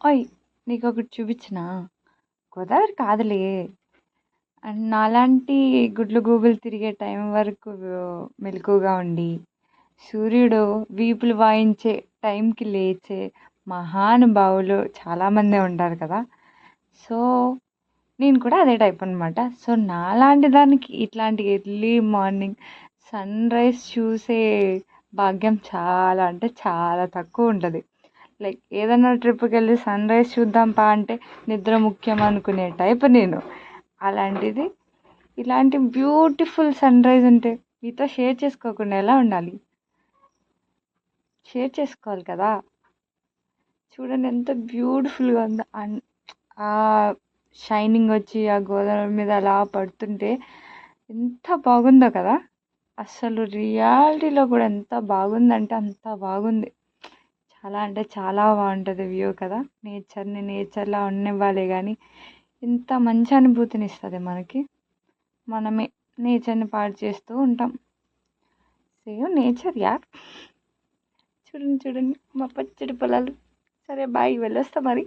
ఓయ్ నీకు ఒకటి చూపించినా? గోదావరి కాదులే. అండ్ నాలాంటి గుడ్లు గూగులు తిరిగే టైం వరకు మెలకుగా ఉండి సూర్యుడు వీపులు వాయించే టైంకి లేచే మహానుభావులు చాలామందే ఉంటారు కదా. సో నేను కూడా అదే టైప్ అనమాట సో నాలాంటి దానికి ఇట్లాంటి ఎర్లీ మార్నింగ్ సన్ రైజ్ చూసే భాగ్యం చాలా అంటే చాలా తక్కువ ఉంటుంది. లైక్ ఏదైనా ట్రిప్కి వెళ్ళి సన్ రైజ్ చూద్దాం పా అంటే నిద్ర ముఖ్యం అనుకునే టైప్ నేను. అలాంటిది ఇలాంటి బ్యూటిఫుల్ సన్ రైజ్ ఉంటే మీతో షేర్ చేసుకోకుండా ఎలా ఉండాలి? షేర్ చేసుకోవాలి కదా? చూడండి ఎంత బ్యూటిఫుల్గా ఉందో. అండ్ ఆ షైనింగ్ వచ్చి ఆ గోదావరి మీద అలా పడుతుంటే ఎంత బాగుందో కదా? అసలు రియాలిటీలో కూడా ఎంత బాగుందంటే అంత బాగుంది. చాలా అంటే చాలా బాగుంటుంది వ్యూ కదా. నేచర్ని నేచర్లా ఉండనివ్వాలి కానీ ఇంత మంచి అనుభూతిని ఇస్తుంది మనకి. మనమే నేచర్ని పాడు చేస్తూ ఉంటాం. సేమ్ నేచర్ యార్. చూడండి చూడండి మా పచ్చడి పొలాలు. సరే బాయ్ వెళ్ళొస్తా మరి.